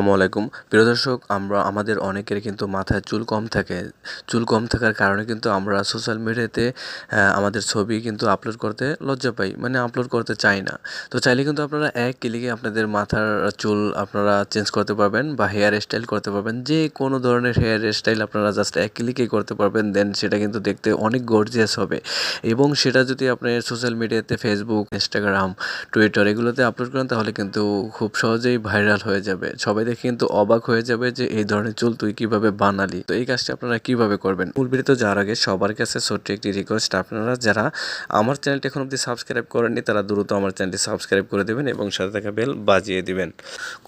আসসালামু আলাইকুম। প্রিয় দর্শক, আমরা আমাদের অনেকের কিন্তু মাথায় চুল কম থাকে। চুল কম থাকার কারণে কিন্তু আমরা সোশ্যাল মিডিয়াতে আমাদের ছবি কিন্তু আপলোড করতে লজ্জা পাই। মানে আপলোড করতে চাই না। তো চাইলে কিন্তু আপনারা এক ক্লিকে আপনাদের মাথার চুল আপনারা চেঞ্জ করতে পারবেন বা হেয়ার স্টাইল করতে পারবেন। যে কোনো ধরনের হেয়ার স্টাইল আপনারা জাস্ট এক ক্লিকেই করতে পারবেন দেন সেটা কিন্তু দেখতে অনেক গর্জিয়াস হবে। এবং সেটা যদি আপনি সোশ্যাল মিডিয়াতে ফেসবুক ইনস্টাগ্রাম টুইটার এগুলোতে আপলোড করেন, তাহলে কিন্তু খুব সহজেই ভাইরাল হয়ে যাবে। সবাই দেখে কিন্তু অবাক হয়ে যাবে যে এই ধরনের চুল তুই কীভাবে বানালি? তো এই কাজটি আপনারা কীভাবে করবেন? মূল ভিডিওতে যাওয়ার আগে সবার কাছে ছোট্ট একটি রিকোয়েস্ট আপনারা যারা আমার চ্যানেলটি এখন অব্দি সাবস্ক্রাইব করেননি, তারা দ্রুত আমার চ্যানেলটি সাবস্ক্রাইব করে দেবেন এবং সাথে থাকা বেল বাজিয়ে দিবেন।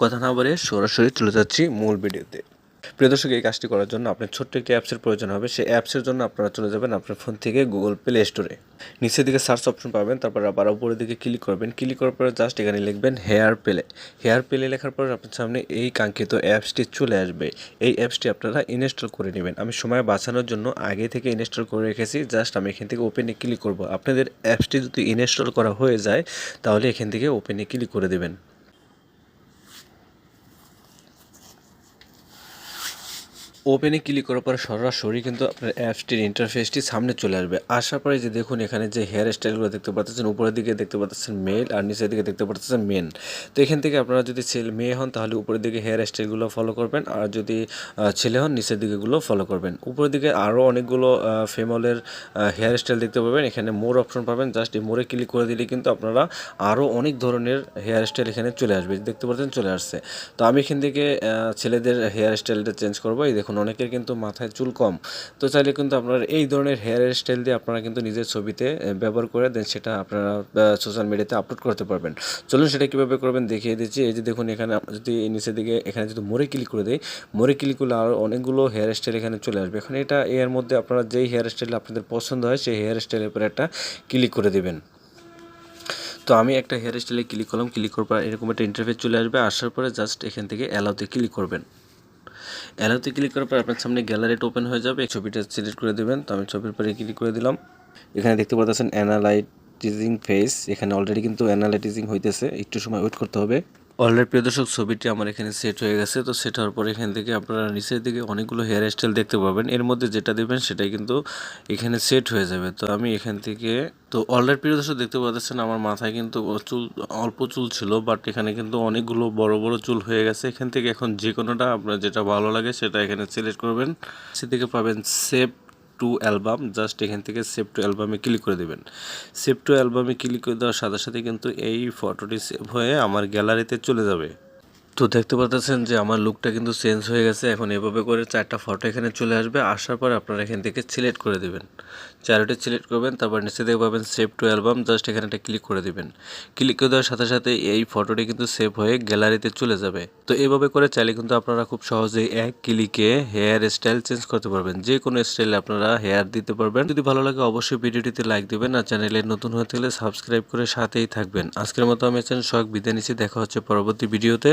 কথা না বলে সরাসরি চলে যাচ্ছি মূল ভিডিওতে। প্রিয় দর্শক, এই কাজটি করার জন্য আপনার ছোট্ট একটি অ্যাপসের প্রয়োজন হবে। সেই অ্যাপসের জন্য আপনারা চলে যাবেন আপনার ফোন থেকে গুগল প্লে স্টোরে নিচের দিকে সার্চ অপশন পাবেন, তারপর আবার উপরের দিকে ক্লিক করবেন। ক্লিক করার পরে জাস্ট এখানে লিখবেন হেয়ার প্লে হেয়ার প্লে লেখার পর আপনার সামনে এই কাঙ্ক্ষিত অ্যাপসটি চলে আসবে। এই অ্যাপসটি আপনারা ইনস্টল করে নেবেন। আমি সময় বাঁচানোর জন্য আগে থেকে ইনস্টল করে রেখেছি। জাস্ট আমি এখান থেকে ওপেনে ক্লিক করব। আপনাদের অ্যাপসটি যদি ইনস্টল করা হয়ে যায়, তাহলে এখান থেকে ওপেনে ক্লিক করে দেবেন। ওপেনে ক্লিক করার পরে সরাসরি কিন্তু আপনার অ্যাপসটির ইন্টারফেসটি সামনে চলে আসবে। আসার পরে যে দেখুন এখানে যে হেয়ার স্টাইলগুলো দেখতে পাচ্ছেন, উপরের দিকে দেখতে পাচ্ছেন মেল আর নিচের দিকে দেখতে পাচ্ছেন মেন তো এখান থেকে আপনারা যদি ছেলে, মেয়ে হন তাহলে উপরের দিকে হেয়ার স্টাইলগুলো ফলো করবেন আর যদি ছেলে হন নিচের দিকেগুলো ফলো করবেন। উপরের দিকে আরও অনেকগুলো ফেমলের হেয়ার স্টাইল দেখতে পাবেন। এখানে মোর অপশন পাবেন। জাস্ট এই মোরে ক্লিক করে দিলে কিন্তু আপনারা আরও অনেক ধরনের হেয়ার স্টাইল এখানে চলে আসবে। দেখতে পাচ্ছেন চলে আসছে। তো আমি এখান থেকে ছেলেদের হেয়ার স্টাইলটা চেঞ্জ করব। এই দেখুন দেখুন অনেকের কিন্তু মাথায় চুল কম। তো চাইলে কিন্তু আপনারা এই ধরনের হেয়ার স্টাইল দিয়ে আপনারা কিন্তু নিজের ছবিতে ব্যবহার করে দেন সেটা আপনারা সোশ্যাল মিডিয়াতে আপলোড করতে পারবেন। চলুন সেটা কীভাবে করবেন দেখিয়ে দিচ্ছি। এই যে দেখুন এখানে যদি নিচের দিকে, এখানে যদি মোড়ে ক্লিক করে দেয় মোড়ে ক্লিক করলে আরও অনেকগুলো হেয়ার স্টাইল এখানে চলে আসবে। এখানে এটা এর মধ্যে আপনারা যেই হেয়ার স্টাইল আপনাদের পছন্দ হয়, সেই হেয়ার স্টাইলের উপরে একটা ক্লিক করে দেবেন। তো আমি একটা হেয়ার স্টাইলে ক্লিক করলাম। ক্লিক করার পর এরকম একটা ইন্টারফেস চলে আসবে। আসার পরে জাস্ট এখান থেকে অ্যালাউতে ক্লিক করবেন। অ্যালোতে ক্লিক করার পর আপনার সামনে গ্যালারিটা ওপেন হয়ে যাবে। ছবিটা সিলেক্ট করে দেবেন, তো আমি ছবির পরে ক্লিক করে দিলাম। এখানে দেখতে পাচ্ছেন অ্যানালাইটিজিং ফেস এখানে অলরেডি কিন্তু অ্যানালাইটিজিং হইতেছে, একটু সময় ওয়েট করতে হবে। অলরেডি প্রিয় দর্শক, ছবিটি আমার এখানে সেট হয়ে গেছে। তো সেট হওয়ার পর এখান থেকে আপনারা নিচের দিকে অনেকগুলো হেয়ার স্টাইল দেখতে পাবেন। এর মধ্যে যেটা দেবেন সেটাই কিন্তু এখানে সেট হয়ে যাবে। তো আমি এখান থেকে, তো অলরেডি প্রিয় দর্শক দেখতে পাচ্ছেন, আমার মাথায় কিন্তু চুল, অল্প চুল ছিল বাট এখানে কিন্তু অনেকগুলো বড় বড় চুল হয়ে গেছে। এখান থেকে এখন যে কোনোটা আপনার যেটা ভালো লাগে সেটা এখানে সিলেক্ট করবেন। সেদিকে পাবেন সেভ টু অ্যালবাম, জাস্ট এখান থেকে সেভ টু অ্যালবামে ক্লিক করে দেবেন। সেভ টু অ্যালবামে ক্লিক করে দেওয়ার সাথে সাথে কিন্তু এই ফটোটি সেভ হয়ে আমার গ্যালারিতে চলে যাবে। তো দেখতে পাচ্ছেন যে আমার লুকটা কিন্তু চেঞ্জ হয়ে গেছে। এখন এভাবে করে চারটা ফটো এখানে চলে আসবে। আসার পর আপনারা এখান থেকে সিলেক্ট করে দেবেন। চারোটি সিলেক্ট করবেন, তারপর নিচে দেখে পাবেন সেভ টু অ্যালবাম জাস্ট এখানে একটা ক্লিক করে দেবেন। ক্লিক করে দেওয়ার সাথে সাথে এই ফটোটি কিন্তু সেভ হয়ে গ্যালারিতে চলে যাবে। তো এভাবে করে চাইলে কিন্তু আপনারা খুব সহজেই এক ক্লিকে হেয়ার স্টাইল চেঞ্জ করতে পারবেন। যে কোনো স্টাইলে আপনারা হেয়ার দিতে পারবেন। যদি ভালো লাগে অবশ্যই ভিডিওটিতে লাইক দেবেন আর চ্যানেলে নতুন হয়ে থাকলে সাবস্ক্রাইব করে সাথেই থাকবেন। আজকের মতো আমি চ্যানেল শখ বিদায় নিচ্ছি। দেখা হচ্ছে পরবর্তী ভিডিওতে